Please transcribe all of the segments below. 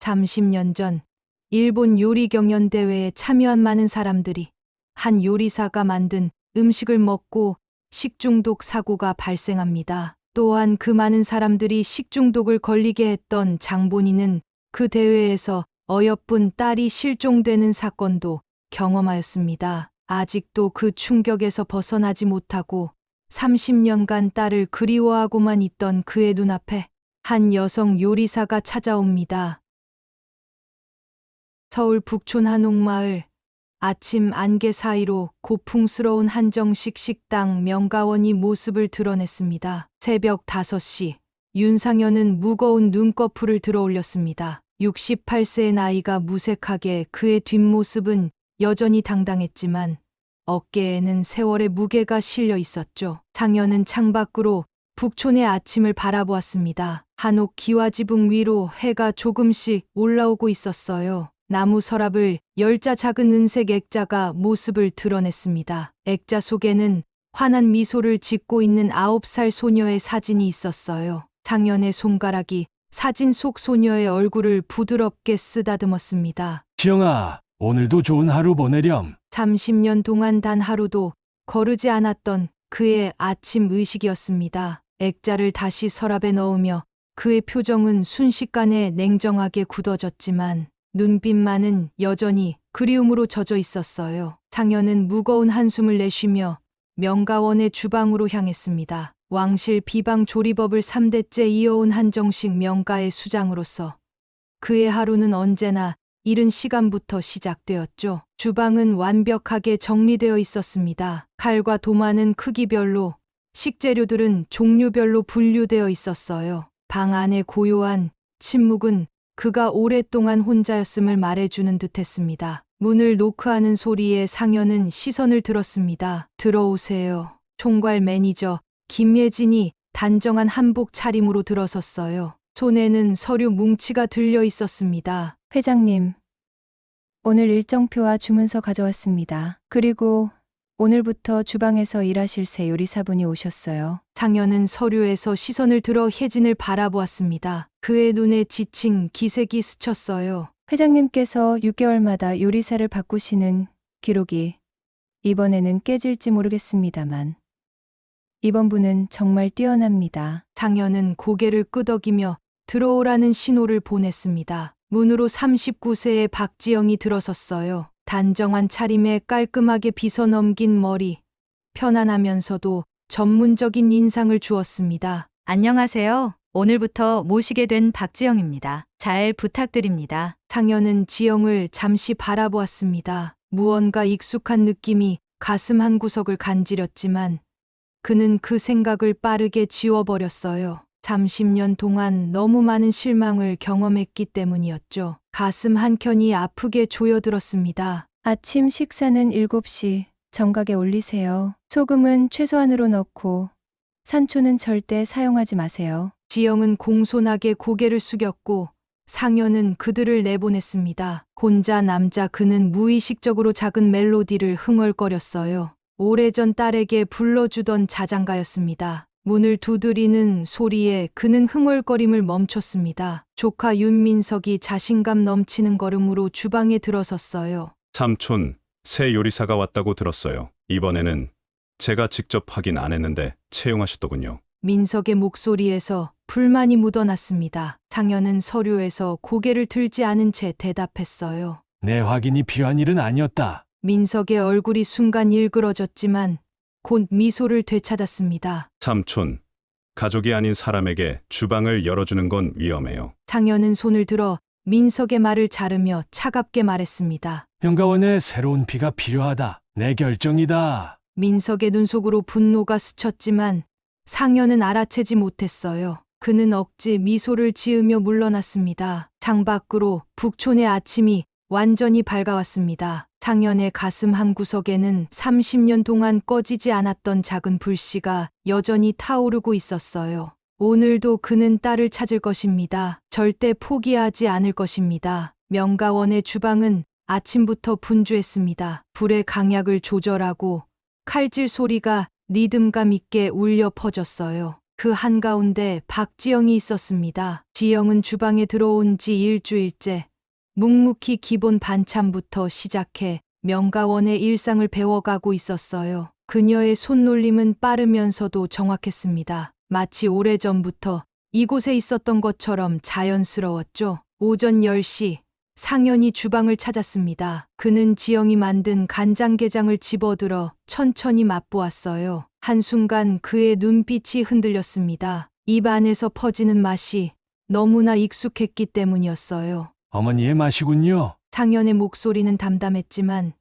30년 전 일본 요리 경연 대회에 참여한 많은 사람들이 한 요리사가 만든 음식을 먹고 식중독 사고가 발생합니다. 또한 그 많은 사람들이 식중독을 걸리게 했던 장본인은 그 대회에서 어여쁜 딸이 실종되는 사건도 경험하였습니다. 아직도 그 충격에서 벗어나지 못하고 30년간 딸을 그리워하고만 있던 그의 눈앞에 한 여성 요리사가 찾아옵니다. 서울 북촌 한옥마을 아침 안개 사이로 고풍스러운 한정식 식당 명가원이 모습을 드러냈습니다. 새벽 5시 윤상현은 무거운 눈꺼풀을 들어 올렸습니다. 68세의 나이가 무색하게 그의 뒷모습은 여전히 당당했지만 어깨에는 세월의 무게가 실려 있었죠. 상현은 창밖으로 북촌의 아침을 바라보았습니다. 한옥 기와지붕 위로 해가 조금씩 올라오고 있었어요. 나무 서랍을 열자 작은 은색 액자가 모습을 드러냈습니다. 액자 속에는 환한 미소를 짓고 있는 아홉 살 소녀의 사진이 있었어요. 상현의 손가락이 사진 속 소녀의 얼굴을 부드럽게 쓰다듬었습니다. 지영아, 오늘도 좋은 하루 보내렴. 30년 동안 단 하루도 거르지 않았던 그의 아침 의식이었습니다. 액자를 다시 서랍에 넣으며 그의 표정은 순식간에 냉정하게 굳어졌지만 눈빛만은 여전히 그리움으로 젖어 있었어요. 상현은 무거운 한숨을 내쉬며 명가원의 주방으로 향했습니다. 왕실 비방 조리법을 3대째 이어온 한정식 명가의 수장으로서 그의 하루는 언제나 이른 시간부터 시작되었죠. 주방은 완벽하게 정리되어 있었습니다. 칼과 도마는 크기별로, 식재료들은 종류별로 분류되어 있었어요. 방 안의 고요한 침묵은 그가 오랫동안 혼자였음을 말해주는 듯 했습니다. 문을 노크하는 소리에 상현은 시선을 들었습니다. 들어오세요. 총괄 매니저 김예진이 단정한 한복 차림으로 들어섰어요. 손에는 서류 뭉치가 들려 있었습니다. 회장님, 오늘 일정표와 주문서 가져왔습니다. 그리고 오늘부터 주방에서 일하실 새 요리사분이 오셨어요. 상현은 서류에서 시선을 들어 혜진을 바라보았습니다. 그의 눈에 지친 기색이 스쳤어요. 회장님께서 6개월마다 요리사를 바꾸시는 기록이 이번에는 깨질지 모르겠습니다만 이번 분은 정말 뛰어납니다. 상현은 고개를 끄덕이며 들어오라는 신호를 보냈습니다. 문으로 39세의 박지영이 들어섰어요. 단정한 차림에 깔끔하게 빗어 넘긴 머리, 편안하면서도 전문적인 인상을 주었습니다. 안녕하세요. 오늘부터 모시게 된 박지영입니다. 잘 부탁드립니다. 상현은 지영을 잠시 바라보았습니다. 무언가 익숙한 느낌이 가슴 한 구석을 간지렸지만 그는 그 생각을 빠르게 지워버렸어요. 30년 동안 너무 많은 실망을 경험했기 때문이었죠. 가슴 한켠이 아프게 조여들었습니다. 아침 식사는 7시 정각에 올리세요. 소금은 최소한으로 넣고 산초는 절대 사용하지 마세요. 지영은 공손하게 고개를 숙였고 상현은 그들을 내보냈습니다. 혼자 남자 그는 무의식적으로 작은 멜로디를 흥얼거렸어요. 오래전 딸에게 불러주던 자장가였습니다. 문을 두드리는 소리에 그는 흥얼거림을 멈췄습니다. 조카 윤민석이 자신감 넘치는 걸음으로 주방에 들어섰어요. 삼촌, 새 요리사가 왔다고 들었어요. 이번에는 제가 직접 확인 안 했는데 채용하셨더군요. 민석의 목소리에서 불만이 묻어났습니다. 상현은 서류에서 고개를 들지 않은 채 대답했어요. 내 확인이 필요한 일은 아니었다. 민석의 얼굴이 순간 일그러졌지만 곧 미소를 되찾았습니다. 삼촌, 가족이 아닌 사람에게 주방을 열어주는 건 위험해요. 상현은 손을 들어 민석의 말을 자르며 차갑게 말했습니다. 영가원에 새로운 피가 필요하다. 내 결정이다. 민석의 눈 속으로 분노가 스쳤지만 상현은 알아채지 못했어요. 그는 억지 미소를 지으며 물러났습니다. 창밖으로 북촌의 아침이 완전히 밝아왔습니다. 상현의 가슴 한 구석에는 30년 동안 꺼지지 않았던 작은 불씨가 여전히 타오르고 있었어요. 오늘도 그는 딸을 찾을 것입니다. 절대 포기하지 않을 것입니다. 명가원의 주방은 아침부터 분주했습니다. 불의 강약을 조절하고 칼질 소리가 리듬감 있게 울려 퍼졌어요. 그 한가운데 박지영이 있었습니다. 지영은 주방에 들어온 지 일주일째 묵묵히 기본 반찬부터 시작해 명가원의 일상을 배워가고 있었어요. 그녀의 손놀림은 빠르면서도 정확했습니다. 마치 오래전부터 이곳에 있었던 것처럼 자연스러웠죠. 오전 10시 상현이 주방을 찾았습니다. 그는 지영이 만든 간장게장을 집어들어 천천히 맛보았어요. 한순간 그의 눈빛이 흔들렸습니다. 입 안에서 퍼지는 맛이 너무나 익숙했기 때문이었어요. 어머니의 맛이군요. 상현의 목소리는 담담했지만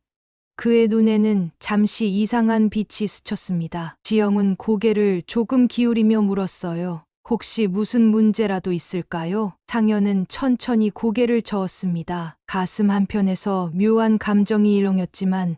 그의 눈에는 잠시 이상한 빛이 스쳤습니다. 지영은 고개를 조금 기울이며 물었어요. 혹시 무슨 문제라도 있을까요? 상현은 천천히 고개를 저었습니다. 가슴 한편에서 묘한 감정이 일렁였지만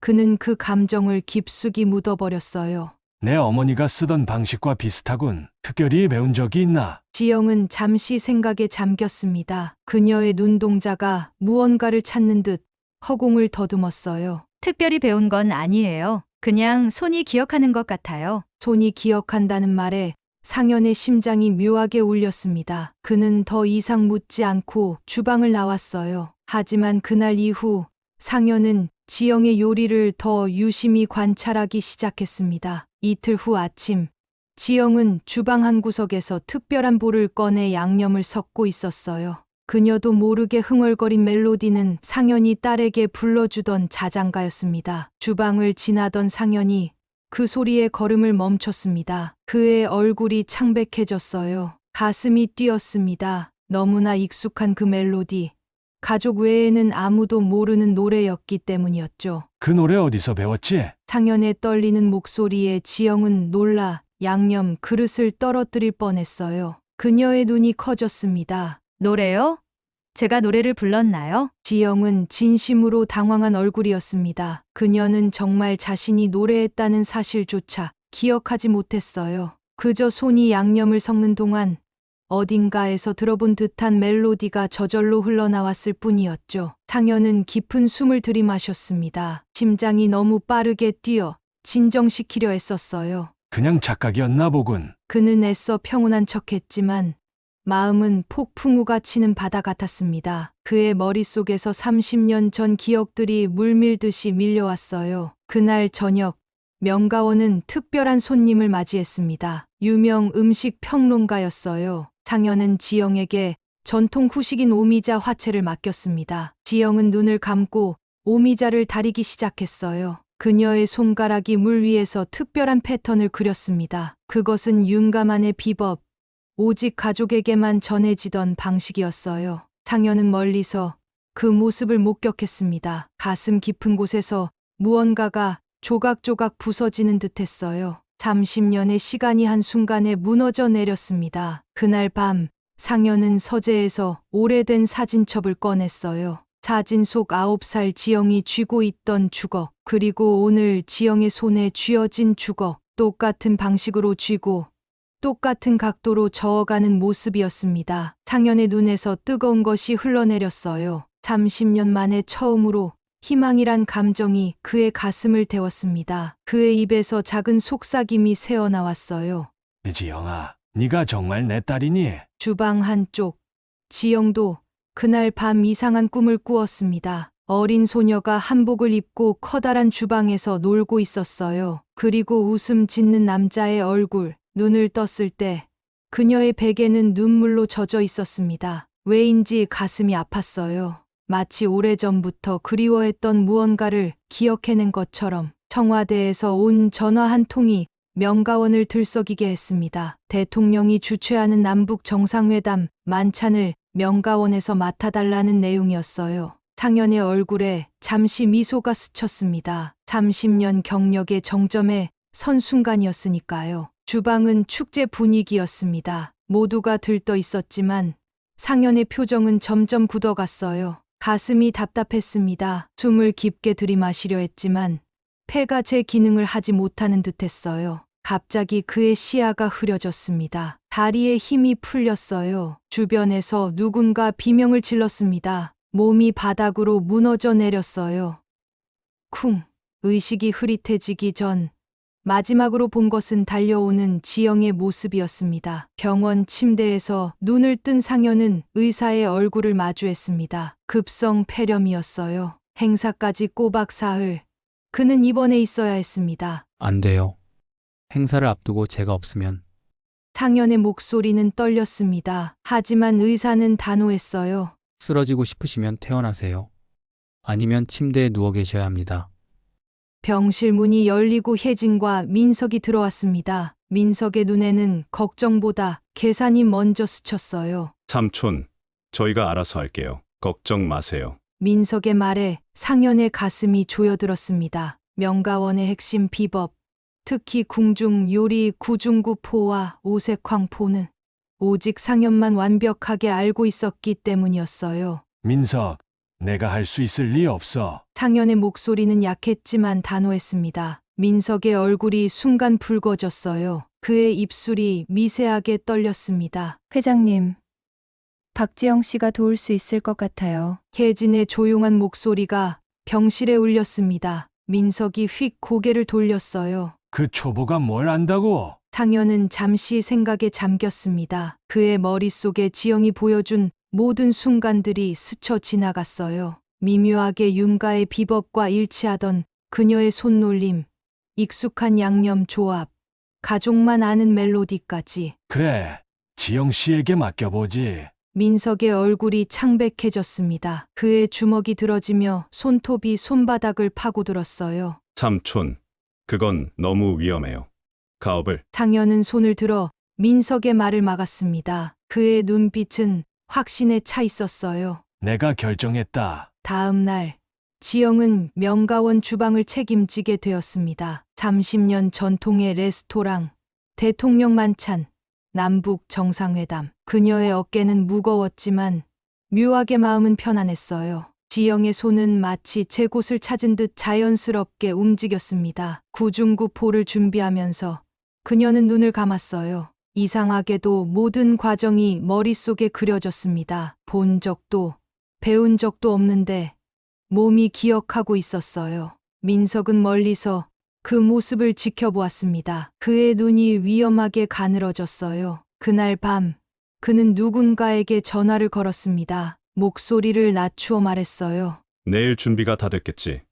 그는 그 감정을 깊숙이 묻어버렸어요. 내 어머니가 쓰던 방식과 비슷하군. 특별히 배운 적이 있나? 지영은 잠시 생각에 잠겼습니다. 그녀의 눈동자가 무언가를 찾는 듯 허공을 더듬었어요. 특별히 배운 건 아니에요. 그냥 손이 기억하는 것 같아요. 손이 기억한다는 말에 상현의 심장이 묘하게 울렸습니다. 그는 더 이상 묻지 않고 주방을 나왔어요. 하지만 그날 이후 상현은 지영의 요리를 더 유심히 관찰하기 시작했습니다. 이틀 후 아침, 지영은 주방 한 구석에서 특별한 볼을 꺼내 양념을 섞고 있었어요. 그녀도 모르게 흥얼거린 멜로디는 상현이 딸에게 불러주던 자장가였습니다. 주방을 지나던 상현이 그 소리에 걸음을 멈췄습니다. 그의 얼굴이 창백해졌어요. 가슴이 뛰었습니다. 너무나 익숙한 그 멜로디. 가족 외에는 아무도 모르는 노래였기 때문이었죠. 그 노래 어디서 배웠지? 상현의 떨리는 목소리에 지영은 놀라 양념 그릇을 떨어뜨릴 뻔했어요. 그녀의 눈이 커졌습니다. 노래요? 제가 노래를 불렀나요? 지영은 진심으로 당황한 얼굴이었습니다. 그녀는 정말 자신이 노래했다는 사실조차 기억하지 못했어요. 그저 손이 양념을 섞는 동안 어딘가에서 들어본 듯한 멜로디가 저절로 흘러나왔을 뿐이었죠. 상현은 깊은 숨을 들이마셨습니다. 심장이 너무 빠르게 뛰어 진정시키려 했었어요. 그냥 착각이었나 보군. 그는 애써 평온한 척했지만 마음은 폭풍우가 치는 바다 같았습니다. 그의 머릿속에서 30년 전 기억들이 물밀듯이 밀려왔어요. 그날 저녁 명가원은 특별한 손님을 맞이했습니다. 유명 음식 평론가였어요. 상현은 지영에게 전통 후식인 오미자 화채를 맡겼습니다. 지영은 눈을 감고 오미자를 다리기 시작했어요. 그녀의 손가락이 물 위에서 특별한 패턴을 그렸습니다. 그것은 윤가만의 비법, 오직 가족에게만 전해지던 방식이었어요. 상현은 멀리서 그 모습을 목격했습니다. 가슴 깊은 곳에서 무언가가 조각조각 부서지는 듯 했어요. 30년의 시간이 한순간에 무너져 내렸습니다. 그날 밤 상현은 서재에서 오래된 사진첩을 꺼냈어요. 사진 속 9살 지영이 쥐고 있던 주걱, 그리고 오늘 지영의 손에 쥐어진 주걱, 똑같은 방식으로 쥐고 똑같은 각도로 저어가는 모습이었습니다. 상현의 눈에서 뜨거운 것이 흘러내렸어요. 30년 만에 처음으로 희망이란 감정이 그의 가슴을 데웠습니다. 그의 입에서 작은 속삭임이 새어나왔어요. 지영아, 네가 정말 내 딸이니? 주방 한쪽. 지영도 그날 밤 이상한 꿈을 꾸었습니다. 어린 소녀가 한복을 입고 커다란 주방에서 놀고 있었어요. 그리고 웃음 짓는 남자의 얼굴, 눈을 떴을 때 그녀의 베개는 눈물로 젖어 있었습니다. 왜인지 가슴이 아팠어요. 마치 오래전부터 그리워했던 무언가를 기억해낸 것처럼 청와대에서 온 전화 한 통이 명가원을 들썩이게 했습니다. 대통령이 주최하는 남북 정상회담 만찬을 명가원에서 맡아달라는 내용이었어요. 상현의 얼굴에 잠시 미소가 스쳤습니다. 30년 경력의 정점에 선 순간이었으니까요. 주방은 축제 분위기였습니다. 모두가 들떠 있었지만 상현의 표정은 점점 굳어갔어요. 가슴이 답답했습니다. 숨을 깊게 들이마시려 했지만 폐가 제 기능을 하지 못하는 듯 했어요. 갑자기 그의 시야가 흐려졌습니다. 다리에 힘이 풀렸어요. 주변에서 누군가 비명을 질렀습니다. 몸이 바닥으로 무너져 내렸어요. 쿵. 의식이 흐릿해지기 전 마지막으로 본 것은 달려오는 지영의 모습이었습니다. 병원 침대에서 눈을 뜬 상현은 의사의 얼굴을 마주했습니다. 급성 폐렴이었어요. 행사까지 꼬박 사흘. 그는 입원해 있어야 했습니다. 안 돼요. 행사를 앞두고 제가 없으면 상현의 목소리는 떨렸습니다. 하지만 의사는 단호했어요. 쓰러지고 싶으시면 퇴원하세요. 아니면 침대에 누워 계셔야 합니다. 병실 문이 열리고 혜진과 민석이 들어왔습니다. 민석의 눈에는 걱정보다 계산이 먼저 스쳤어요. 삼촌, 저희가 알아서 할게요. 걱정 마세요. 민석의 말에 상현의 가슴이 조여들었습니다. 명가원의 핵심 비법, 특히 궁중 요리 구중구 포와 오색황 포는 오직 상현만 완벽하게 알고 있었기 때문이었어요. 민석, 내가 할 수 있을 리 없어. 상현의 목소리는 약했지만 단호했습니다. 민석의 얼굴이 순간 붉어졌어요. 그의 입술이 미세하게 떨렸습니다. 회장님, 박지영 씨가 도울 수 있을 것 같아요. 혜진의 조용한 목소리가 병실에 울렸습니다. 민석이 휙 고개를 돌렸어요. 그 초보가 뭘 안다고? 상현은 잠시 생각에 잠겼습니다. 그의 머릿속에 지영이 보여준 모든 순간들이 스쳐 지나갔어요. 미묘하게 윤가의 비법과 일치하던 그녀의 손놀림, 익숙한 양념 조합, 가족만 아는 멜로디까지. 그래, 지영 씨에게 맡겨보지. 민석의 얼굴이 창백해졌습니다. 그의 주먹이 들어지며 손톱이 손바닥을 파고들었어요. 삼촌, 그건 너무 위험해요. 가업을 상현은 손을 들어 민석의 말을 막았습니다. 그의 눈빛은 확신에 차 있었어요. 내가 결정했다. 다음 날 지영은 명가원 주방을 책임지게 되었습니다. 30년 전통의 레스토랑, 대통령 만찬, 남북 정상회담. 그녀의 어깨는 무거웠지만 묘하게 마음은 편안했어요. 지영의 손은 마치 제 곳을 찾은 듯 자연스럽게 움직였습니다. 구중구포를 준비하면서 그녀는 눈을 감았어요. 이상하게도 모든 과정이 머릿속에 그려졌습니다. 본 적도 배운 적도 없는데 몸이 기억하고 있었어요. 민석은 멀리서 그 모습을 지켜보았습니다. 그의 눈이 위험하게 가늘어졌어요. 그날 밤 그는 누군가에게 전화를 걸었습니다. 목소리를 낮추어 말했어요. 내일 준비가 다 됐겠지.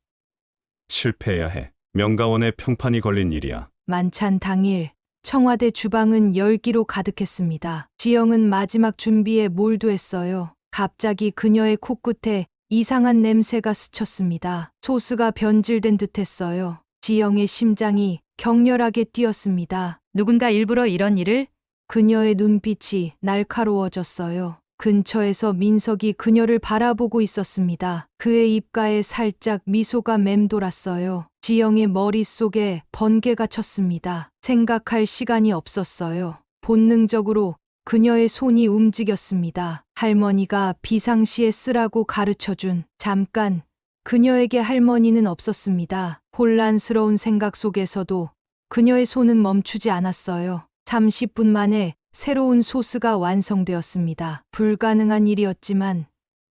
실패해야 해. 명가원에 평판이 걸린 일이야. 만찬 당일 청와대 주방은 열기로 가득했습니다. 지영은 마지막 준비에 몰두했어요. 갑자기 그녀의 코끝에 이상한 냄새가 스쳤습니다. 소스가 변질된 듯했어요. 지영의 심장이 격렬하게 뛰었습니다. 누군가 일부러 이런 일을 그녀의 눈빛이 날카로워졌어요. 근처에서 민석이 그녀를 바라보고 있었습니다. 그의 입가에 살짝 미소가 맴돌았어요. 지영의 머릿속에 번개가 쳤습니다. 생각할 시간이 없었어요. 본능적으로 그녀의 손이 움직였습니다. 할머니가 비상시에 쓰라고 가르쳐준 잠깐 그녀에게 할머니는 없었습니다. 혼란스러운 생각 속에서도 그녀의 손은 멈추지 않았어요. 30분 만에 새로운 소스가 완성되었습니다. 불가능한 일이었지만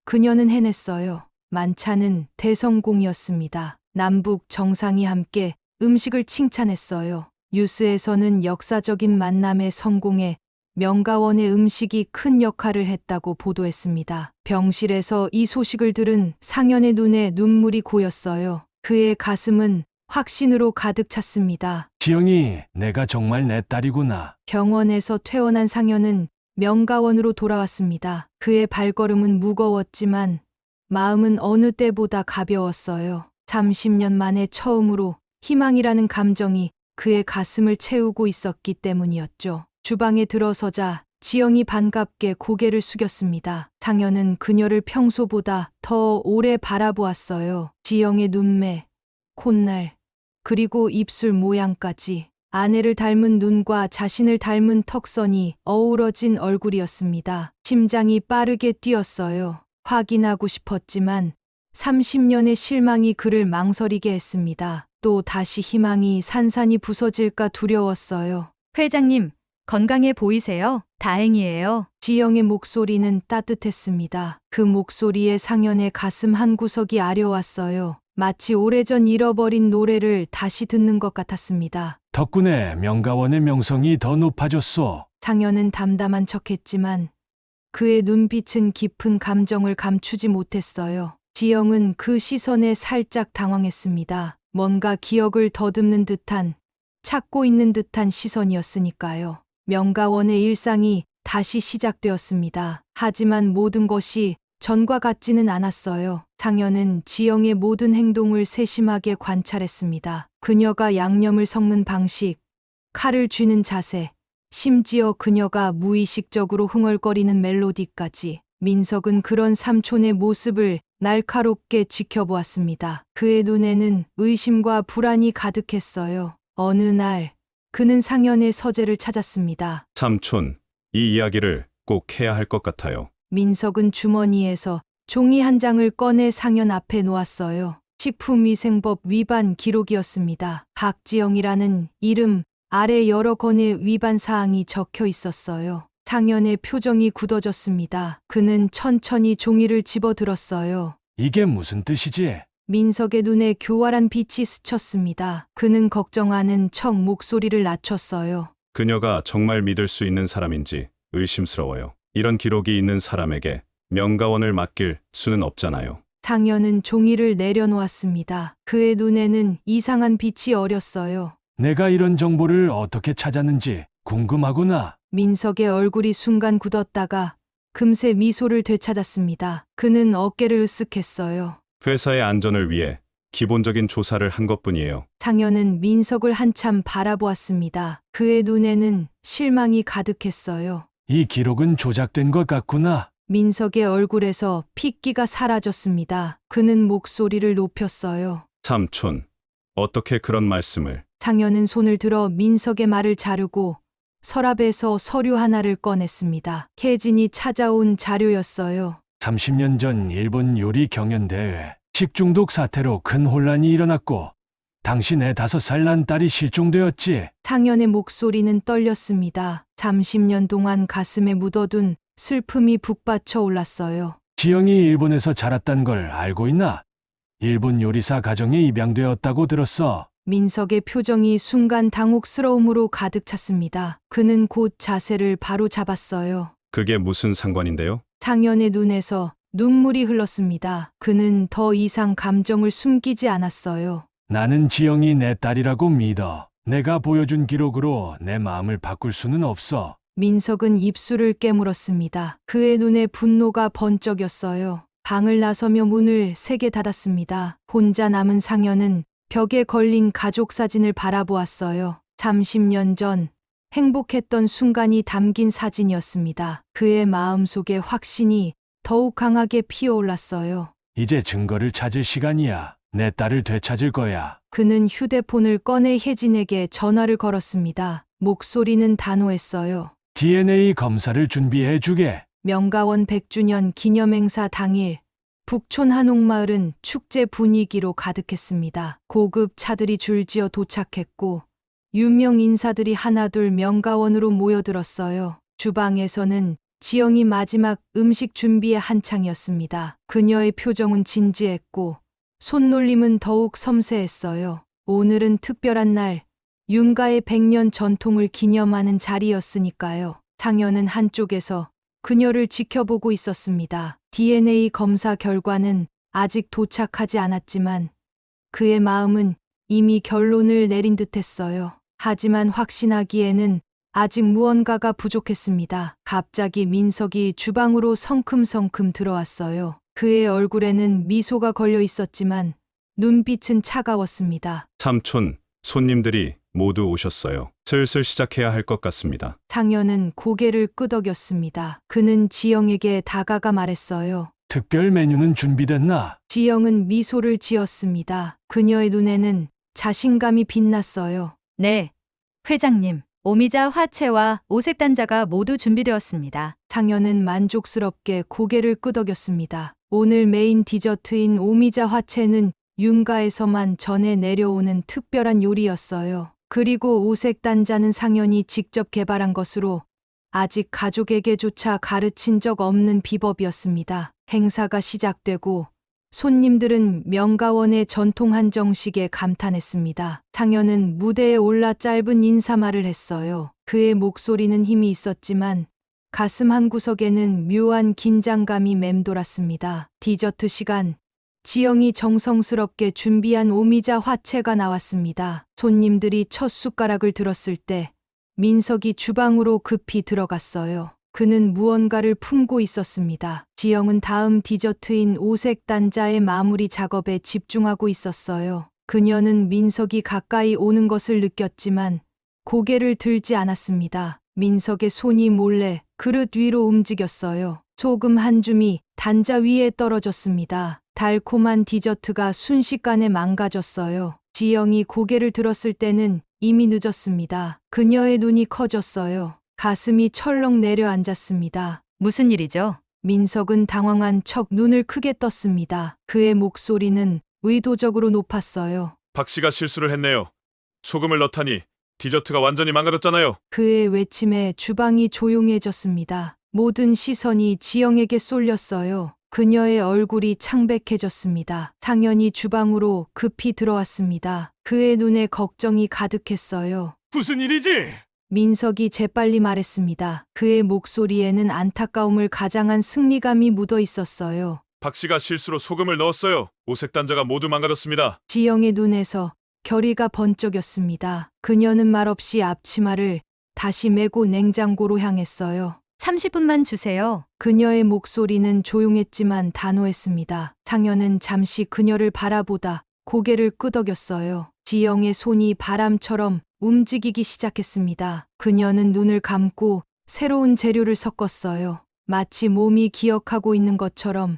그녀는 해냈어요. 만찬은 대성공이었습니다. 남북 정상이 함께 음식을 칭찬했어요. 뉴스에서는 역사적인 만남의 성공에 명가원의 음식이 큰 역할을 했다고 보도했습니다. 병실에서 이 소식을 들은 상현의 눈에 눈물이 고였어요. 그의 가슴은 확신으로 가득 찼습니다. 지영이 내가 정말 내 딸이구나. 병원에서 퇴원한 상현은 명가원으로 돌아왔습니다. 그의 발걸음은 무거웠지만 마음은 어느 때보다 가벼웠어요. 30년 만에 처음으로 희망이라는 감정이 그의 가슴을 채우고 있었기 때문이었죠. 주방에 들어서자 지영이 반갑게 고개를 숙였습니다. 상현은 그녀를 평소보다 더 오래 바라보았어요. 지영의 눈매, 콧날, 그리고 입술 모양까지 아내를 닮은 눈과 자신을 닮은 턱선이 어우러진 얼굴이었습니다. 심장이 빠르게 뛰었어요. 확인하고 싶었지만 30년의 실망이 그를 망설이게 했습니다. 또 다시 희망이 산산이 부서질까 두려웠어요. 회장님 건강해 보이세요? 다행이에요. 지영의 목소리는 따뜻했습니다. 그 목소리에 상현의 가슴 한 구석이 아려왔어요. 마치 오래전 잃어버린 노래를 다시 듣는 것 같았습니다. 덕분에 명가원의 명성이 더 높아졌소. 상현은 담담한 척했지만 그의 눈빛은 깊은 감정을 감추지 못했어요. 지영은 그 시선에 살짝 당황했습니다. 뭔가 기억을 더듬는 듯한, 찾고 있는 듯한 시선이었으니까요. 명가원의 일상이 다시 시작되었습니다. 하지만 모든 것이 전과 같지는 않았어요. 상현은 지영의 모든 행동을 세심하게 관찰했습니다. 그녀가 양념을 섞는 방식, 칼을 쥐는 자세, 심지어 그녀가 무의식적으로 흥얼거리는 멜로디까지 민석은 그런 삼촌의 모습을 날카롭게 지켜보았습니다. 그의 눈에는 의심과 불안이 가득했어요. 어느 날 그는 상현의 서재를 찾았습니다. 삼촌, 이 이야기를 꼭 해야 할 것 같아요. 민석은 주머니에서 종이 한 장을 꺼내 상현 앞에 놓았어요. 식품위생법 위반 기록이었습니다. 박지영이라는 이름 아래 여러 건의 위반 사항이 적혀 있었어요. 상현의 표정이 굳어졌습니다. 그는 천천히 종이를 집어들었어요. 이게 무슨 뜻이지? 민석의 눈에 교활한 빛이 스쳤습니다. 그는 걱정하는 척 목소리를 낮췄어요. 그녀가 정말 믿을 수 있는 사람인지 의심스러워요. 이런 기록이 있는 사람에게 명가원을 맡길 수는 없잖아요. 상현은 종이를 내려놓았습니다. 그의 눈에는 이상한 빛이 어렸어요. 내가 이런 정보를 어떻게 찾았는지 궁금하구나. 민석의 얼굴이 순간 굳었다가 금세 미소를 되찾았습니다. 그는 어깨를 으쓱했어요. 회사의 안전을 위해 기본적인 조사를 한 것뿐이에요. 상현은 민석을 한참 바라보았습니다. 그의 눈에는 실망이 가득했어요. 이 기록은 조작된 것 같구나. 민석의 얼굴에서 핏기가 사라졌습니다. 그는 목소리를 높였어요. 삼촌, 어떻게 그런 말씀을? 상현은 손을 들어 민석의 말을 자르고 서랍에서 서류 하나를 꺼냈습니다. 혜진이 찾아온 자료였어요. 30년 전 일본 요리 경연대회 식중독 사태로 큰 혼란이 일어났고 당신의 다섯 살 난 딸이 실종되었지. 상현의 목소리는 떨렸습니다. 30년 동안 가슴에 묻어둔 슬픔이 북받쳐 올랐어요. 지영이 일본에서 자랐단 걸 알고 있나? 일본 요리사 가정에 입양되었다고 들었어. 민석의 표정이 순간 당혹스러움으로 가득 찼습니다. 그는 곧 자세를 바로 잡았어요. 그게 무슨 상관인데요? 상현의 눈에서 눈물이 흘렀습니다. 그는 더 이상 감정을 숨기지 않았어요. 나는 지영이 내 딸이라고 믿어. 내가 보여준 기록으로 내 마음을 바꿀 수는 없어. 민석은 입술을 깨물었습니다. 그의 눈에 분노가 번쩍였어요. 방을 나서며 문을 세게 닫았습니다. 혼자 남은 상현은 벽에 걸린 가족 사진을 바라보았어요. 30년 전 행복했던 순간이 담긴 사진이었습니다. 그의 마음속에 확신이 더욱 강하게 피어올랐어요. 이제 증거를 찾을 시간이야. 내 딸을 되찾을 거야. 그는 휴대폰을 꺼내 혜진에게 전화를 걸었습니다. 목소리는 단호했어요. DNA 검사를 준비해 주게. 명가원 100주년 기념행사 당일 북촌 한옥마을은 축제 분위기로 가득했습니다. 고급 차들이 줄지어 도착했고 유명 인사들이 하나둘 명가원으로 모여들었어요. 주방에서는 지영이 마지막 음식 준비에 한창이었습니다. 그녀의 표정은 진지했고 손놀림은 더욱 섬세했어요. 오늘은 특별한 날, 윤가의 100년 전통을 기념하는 자리였으니까요. 상현은 한쪽에서 그녀를 지켜보고 있었습니다. DNA 검사 결과는 아직 도착하지 않았지만 그의 마음은 이미 결론을 내린 듯 했어요. 하지만 확신하기에는 아직 무언가가 부족했습니다. 갑자기 민석이 주방으로 성큼성큼 들어왔어요. 그의 얼굴에는 미소가 걸려 있었지만 눈빛은 차가웠습니다. 삼촌, 손님들이 모두 오셨어요. 슬슬 시작해야 할 것 같습니다. 상현은 고개를 끄덕였습니다. 그는 지영에게 다가가 말했어요. 특별 메뉴는 준비됐나? 지영은 미소를 지었습니다. 그녀의 눈에는 자신감이 빛났어요. 네. 회장님, 오미자 화채와 오색 단자가 모두 준비되었습니다. 상현은 만족스럽게 고개를 끄덕였습니다. 오늘 메인 디저트인 오미자 화채는 윤가에서만 전해 내려오는 특별한 요리였어요. 그리고 오색 단자는 상현이 직접 개발한 것으로 아직 가족에게조차 가르친 적 없는 비법이었습니다. 행사가 시작되고 손님들은 명가원의 전통 한정식에 감탄했습니다. 상현은 무대에 올라 짧은 인사말을 했어요. 그의 목소리는 힘이 있었지만 가슴 한구석에는 묘한 긴장감이 맴돌았습니다. 디저트 시간. 지영이 정성스럽게 준비한 오미자 화채가 나왔습니다. 손님들이 첫 숟가락을 들었을 때 민석이 주방으로 급히 들어갔어요. 그는 무언가를 품고 있었습니다. 지영은 다음 디저트인 오색 단자의 마무리 작업에 집중하고 있었어요. 그녀는 민석이 가까이 오는 것을 느꼈지만 고개를 들지 않았습니다. 민석의 손이 몰래 그릇 위로 움직였어요. 소금 한 줌이 단자 위에 떨어졌습니다. 달콤한 디저트가 순식간에 망가졌어요. 지영이 고개를 들었을 때는 이미 늦었습니다. 그녀의 눈이 커졌어요. 가슴이 철렁 내려앉았습니다. 무슨 일이죠? 민석은 당황한 척 눈을 크게 떴습니다. 그의 목소리는 의도적으로 높았어요. 박 씨가 실수를 했네요. 소금을 넣다니 디저트가 완전히 망가졌잖아요. 그의 외침에 주방이 조용해졌습니다. 모든 시선이 지영에게 쏠렸어요. 그녀의 얼굴이 창백해졌습니다. 상현이 주방으로 급히 들어왔습니다. 그의 눈에 걱정이 가득했어요. 무슨 일이지? 민석이 재빨리 말했습니다. 그의 목소리에는 안타까움을 가장한 승리감이 묻어 있었어요. 박 씨가 실수로 소금을 넣었어요. 오색 단자가 모두 망가졌습니다. 지영의 눈에서 결의가 번쩍였습니다. 그녀는 말없이 앞치마를 다시 메고 냉장고로 향했어요. 30분만 주세요. 그녀의 목소리는 조용했지만 단호했습니다. 상현은 잠시 그녀를 바라보다 고개를 끄덕였어요. 지영의 손이 바람처럼 움직이기 시작했습니다. 그녀는 눈을 감고 새로운 재료를 섞었어요. 마치 몸이 기억하고 있는 것처럼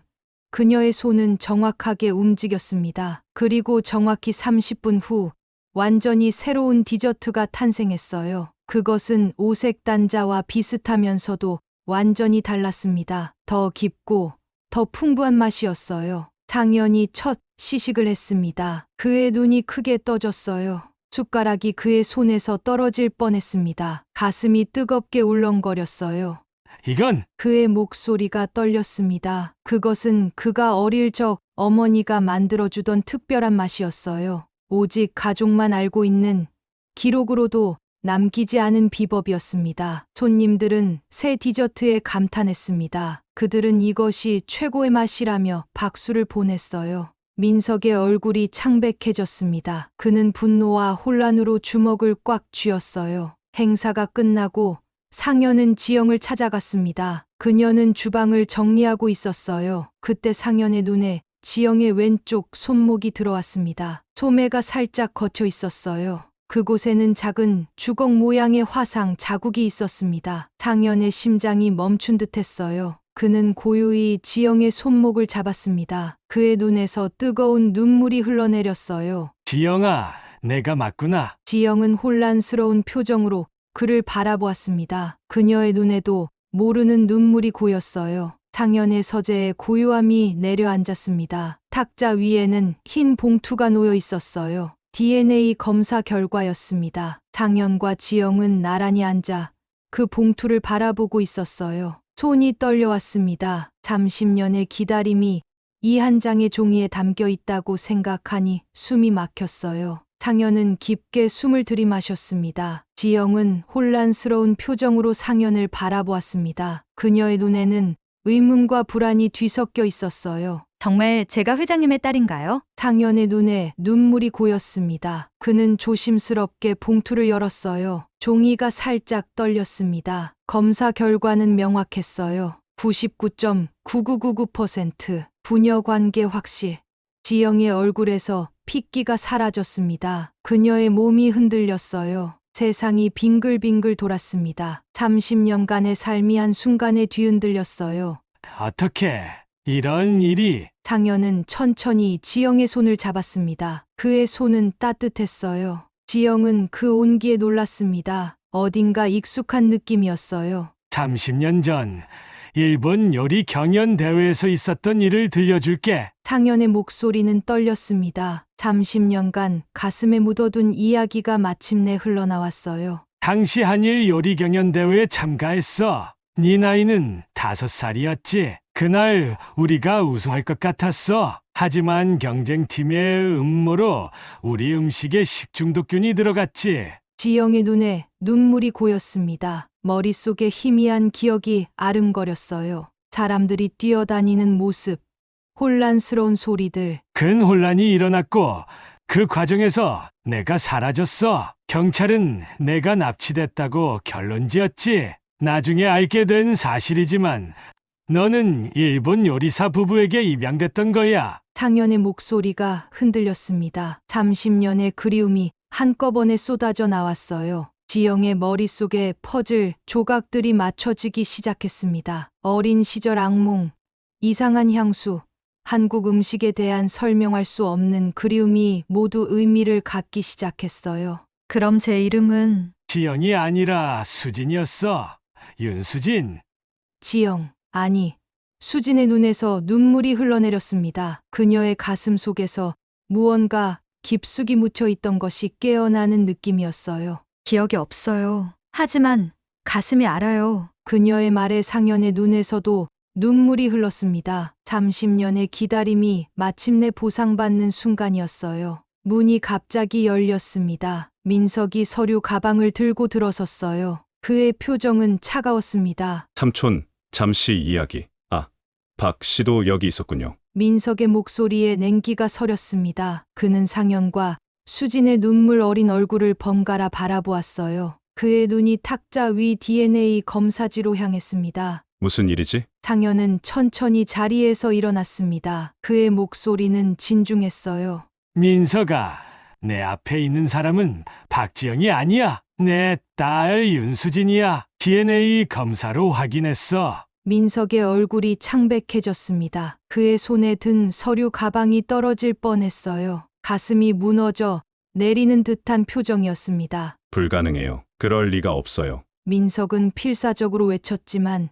그녀의 손은 정확하게 움직였습니다. 그리고 정확히 30분 후 완전히 새로운 디저트가 탄생했어요. 그것은 오색 단자와 비슷하면서도 완전히 달랐습니다. 더 깊고 더 풍부한 맛이었어요. 상현이 첫 시식을 했습니다. 그의 눈이 크게 떠졌어요. 숟가락이 그의 손에서 떨어질 뻔했습니다. 가슴이 뜨겁게 울렁거렸어요. 이건 그의 목소리가 떨렸습니다. 그것은 그가 어릴 적 어머니가 만들어주던 특별한 맛이었어요. 오직 가족만 알고 있는 기록으로도 남기지 않은 비법이었습니다. 손님들은 새 디저트에 감탄했습니다. 그들은 이것이 최고의 맛이라며 박수를 보냈어요. 민석의 얼굴이 창백해졌습니다. 그는 분노와 혼란으로 주먹을 꽉 쥐었어요. 행사가 끝나고 상현은 지영을 찾아갔습니다. 그녀는 주방을 정리하고 있었어요. 그때 상현의 눈에 지영의 왼쪽 손목이 들어왔습니다. 소매가 살짝 걷혀 있었어요. 그곳에는 작은 주걱 모양의 화상 자국이 있었습니다. 상현의 심장이 멈춘 듯 했어요. 그는 고요히 지영의 손목을 잡았습니다. 그의 눈에서 뜨거운 눈물이 흘러내렸어요. 지영아, 내가 맞구나. 지영은 혼란스러운 표정으로 그를 바라보았습니다. 그녀의 눈에도 모르는 눈물이 고였어요. 상현의 서재에 고요함이 내려앉았습니다. 탁자 위에는 흰 봉투가 놓여 있었어요. DNA 검사 결과였습니다. 상현과 지영은 나란히 앉아 그 봉투를 바라보고 있었어요. 손이 떨려왔습니다. 30년의 기다림이 이 한 장의 종이에 담겨 있다고 생각하니 숨이 막혔어요. 상현은 깊게 숨을 들이마셨습니다. 지영은 혼란스러운 표정으로 상현을 바라보았습니다. 그녀의 눈에는 의문과 불안이 뒤섞여 있었어요. 정말 제가 회장님의 딸인가요? 상현의 눈에 눈물이 고였습니다. 그는 조심스럽게 봉투를 열었어요. 종이가 살짝 떨렸습니다. 검사 결과는 명확했어요. 99.9999% 부녀 관계 확실. 지영의 얼굴에서 핏기가 사라졌습니다. 그녀의 몸이 흔들렸어요. 세상이 빙글빙글 돌았습니다. 30년간의 삶이 한순간에 뒤흔들렸어요. 어떻게 이런 일이 상현은 천천히 지영의 손을 잡았습니다. 그의 손은 따뜻했어요. 지영은 그 온기에 놀랐습니다. 어딘가 익숙한 느낌이었어요. 30년 전 일본 요리 경연 대회에서 있었던 일을 들려줄게. 상현의 목소리는 떨렸습니다. 30년간 가슴에 묻어둔 이야기가 마침내 흘러나왔어요. 당시 한일 요리 경연 대회에 참가했어. 네 나이는 다섯 살이었지. 그날 우리가 우승할 것 같았어. 하지만 경쟁팀의 음모로 우리 음식에 식중독균이 들어갔지. 지영의 눈에 눈물이 고였습니다. 머릿속에 희미한 기억이 아른거렸어요. 사람들이 뛰어다니는 모습, 혼란스러운 소리들, 큰 혼란이 일어났고 그 과정에서 내가 사라졌어. 경찰은 내가 납치됐다고 결론 지었지. 나중에 알게 된 사실이지만 너는 일본 요리사 부부에게 입양됐던 거야. 상현의 목소리가 흔들렸습니다. 30년의 그리움이 한꺼번에 쏟아져 나왔어요. 지영의 머릿속에 퍼즐 조각들이 맞춰지기 시작했습니다. 어린 시절 악몽, 이상한 향수, 한국 음식에 대한 설명할 수 없는 그리움이 모두 의미를 갖기 시작했어요. 그럼 제 이름은 지영이 아니라 수진이었어. 윤수진. 지영, 아니, 수진의 눈에서 눈물이 흘러내렸습니다. 그녀의 가슴 속에서 무언가 깊숙이 묻혀 있던 것이 깨어나는 느낌이었어요. 기억이 없어요. 하지만 가슴이 알아요. 그녀의 말에 상현의 눈에서도 눈물이 흘렀습니다. 30년의 기다림이 마침내 보상받는 순간이었어요. 문이 갑자기 열렸습니다. 민석이 서류 가방을 들고 들어섰어요. 그의 표정은 차가웠습니다. 삼촌, 잠시 이야기. 아, 박 씨도 여기 있었군요. 민석의 목소리에 냉기가 서렸습니다. 그는 상현과 수진의 눈물 어린 얼굴을 번갈아 바라보았어요. 그의 눈이 탁자 위 DNA 검사지로 향했습니다. 무슨 일이지? 상현은 천천히 자리에서 일어났습니다. 그의 목소리는 진중했어요. 민서가 내 앞에 있는 사람은 박지영이 아니야. 내 딸 윤수진이야. DNA 검사로 확인했어. 민석의 얼굴이 창백해졌습니다. 그의 손에 든 서류 가방이 떨어질 뻔했어요. 가슴이 무너져 내리는 듯한 표정이었습니다. 불가능해요. 그럴 리가 없어요. 민석은 필사적으로 외쳤지만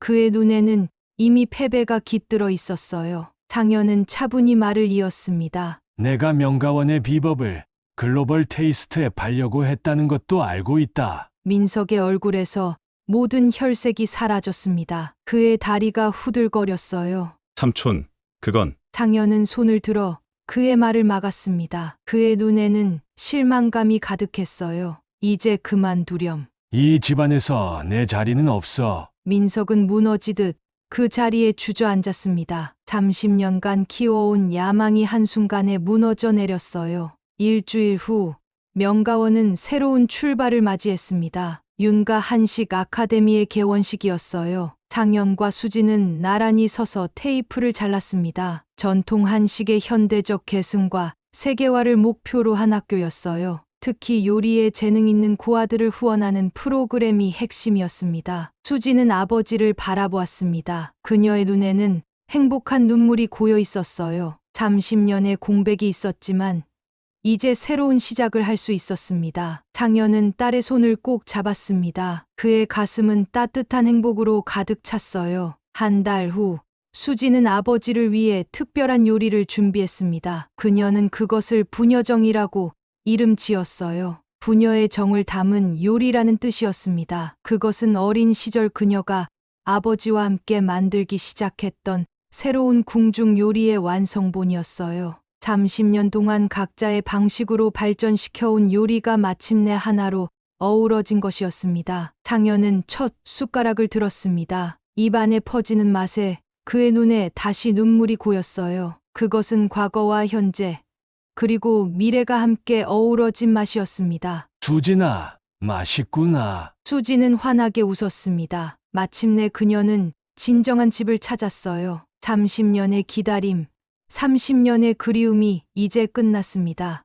그의 눈에는 이미 패배가 깃들어 있었어요. 상현은 차분히 말을 이었습니다. 내가 명가원의 비법을 글로벌 테이스트에 팔려고 했다는 것도 알고 있다. 민석의 얼굴에서 모든 혈색이 사라졌습니다. 그의 다리가 후들거렸어요. 삼촌, 그건 상현은 손을 들어 그의 말을 막았습니다. 그의 눈에는 실망감이 가득했어요. 이제 그만 두렴. 이 집안에서 내 자리는 없어. 민석은 무너지듯 그 자리에 주저앉았습니다. 30년간 키워온 야망이 한순간에 무너져 내렸어요. 일주일 후 명가원은 새로운 출발을 맞이했습니다. 윤가 한식 아카데미의 개원식이었어요. 상현과 수지는 나란히 서서 테이프를 잘랐습니다. 전통 한식의 현대적 계승과 세계화를 목표로 한 학교였어요. 특히 요리에 재능 있는 고아들을 후원하는 프로그램이 핵심이었습니다. 수지는 아버지를 바라보았습니다. 그녀의 눈에는 행복한 눈물이 고여 있었어요. 30년의 공백이 있었지만 이제 새로운 시작을 할 수 있었습니다. 상현은 딸의 손을 꼭 잡았습니다. 그의 가슴은 따뜻한 행복으로 가득 찼어요. 한 달 후, 수지는 아버지를 위해 특별한 요리를 준비했습니다. 그녀는 그것을 부녀정이라고 이름 지었어요. 부녀의 정을 담은 요리라는 뜻이었습니다. 그것은 어린 시절 그녀가 아버지와 함께 만들기 시작했던 새로운 궁중 요리의 완성본이었어요. 30년 동안 각자의 방식으로 발전시켜온 요리가 마침내 하나로 어우러진 것이었습니다. 상현은 첫 숟가락을 들었습니다. 입안에 퍼지는 맛에 그의 눈에 다시 눈물이 고였어요. 그것은 과거와 현재, 그리고 미래가 함께 어우러진 맛이었습니다. 수진아, 맛있구나. 수지는 환하게 웃었습니다. 마침내 그녀는 진정한 집을 찾았어요. 30년의 기다림, 30년의 그리움이 이제 끝났습니다.